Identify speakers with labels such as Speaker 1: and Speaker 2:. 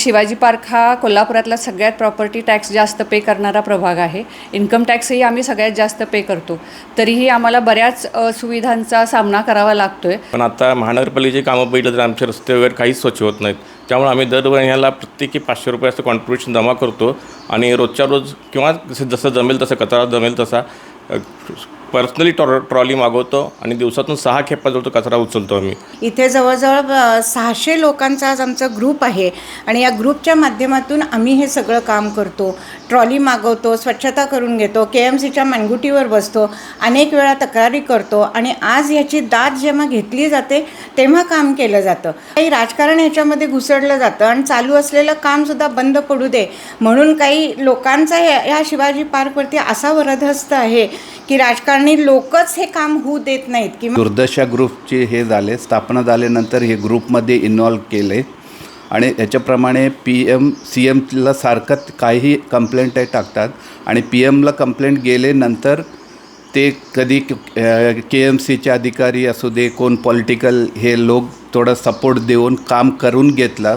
Speaker 1: Shivaji park हा कोल्हापुरातला सगळ्यात property tax जास्त पे करणारा प्रभाग आहे. इन्कम टॅक्सही आम्ही सगळ्यात जास्त पे करतो. तरीही आम्हाला बऱ्याच सुविधांचा सामना करावा लागतो आहे
Speaker 2: पण आता महानगरपालिकेची कामं बघितलं तर आमचे रस्ते वगैरे काहीच स्वच्छ होत नाहीत. त्यामुळे आम्ही दर महिन्याला प्रत्येकी पाचशे रुपये असं कॉन्ट्रीब्युशन जमा करतो. आणि रोजच्या रोज किंवा जसं जसं जमेल तसं कचरा जमेल तसा पर्सनली ट्रॉ ट्रॉली मागवतो आणि दिवसातून सहा खेपा जो तो कचरा उचलतो आम्ही.
Speaker 3: इथे जवळजवळ सहाशे लोकांचा आज आमचा ग्रुप आहे आणि या ग्रुपच्या माध्यमातून आम्ही हे सगळं काम करतो. ट्रॉली मागवतो स्वच्छता करून घेतो के एम सीच्या मानगुटीवर बसतो अनेक वेळा तक्रारी करतो आणि आज याची दाद जेव्हा घेतली जाते तेव्हा काम केलं जातं. काही राजकारण ह्याच्यामध्ये घुसडलं जातं आणि चालू असलेलं कामसुद्धा बंद पडू दे. म्हणून काही लोकांचा या या शिवाजी पार्कवरती असा वरदहस्त आहे की राजकारण आणि लोकच हे काम होऊ देत नाहीत किंवा
Speaker 4: दुर्दशा ग्रुपचे हे झाले स्थापना झाल्यानंतर हे ग्रुपमध्ये इन्व्हॉल्व केले. आणि याच्याप्रमाणे पी एम सी एमला सारखं काही कंप्लेंट आहे टाकतात. आणि पी एमला कंप्लेंट गेल्यानंतर ते कधी के एम सीचे अधिकारी असू दे कोण पॉलिटिकल हे लोक थोडं सपोर्ट देऊन काम करून घेतलं.